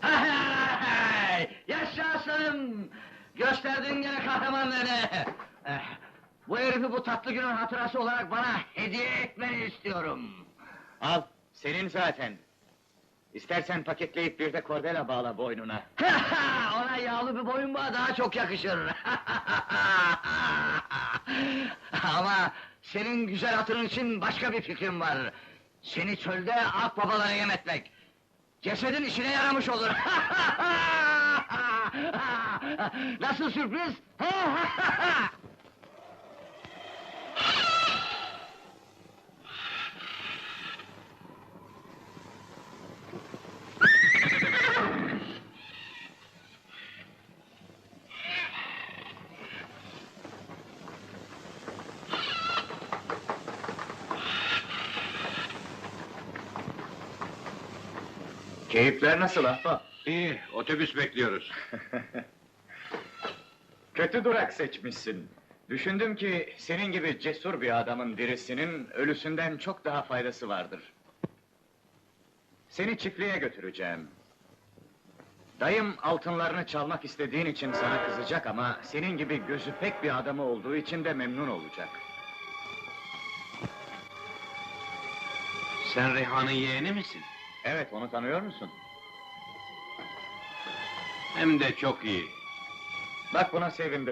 Hey! Yaşasın! Gösterdin gene kahramanları! Eh, bu herifi bu tatlı günün hatırası olarak bana hediye etmeni istiyorum. Al, senin zaten. İstersen paketleyip bir de kordela bağla boynuna. Ona yağlı bir boyun bağı daha çok yakışır. Ama senin güzel hatırın için başka bir fikrim var. Seni çölde akbabalara yem etmek. Cesedin işine yaramış olur. Nasıl sürpriz? Keyifler nasıl ahbap? İyi, otobüs bekliyoruz. Kötü durak seçmişsin. Düşündüm ki senin gibi cesur bir adamın dirisinin ölüsünden çok daha faydası vardır. Seni çiftliğe götüreceğim. Dayım altınlarını çalmak istediğin için sana kızacak ama senin gibi gözü pek bir adamı olduğu için de memnun olacak. Sen Reyhan'ın yeğeni misin? Evet, onu tanıyor musun? Hem de çok iyi. Bak buna sevindim.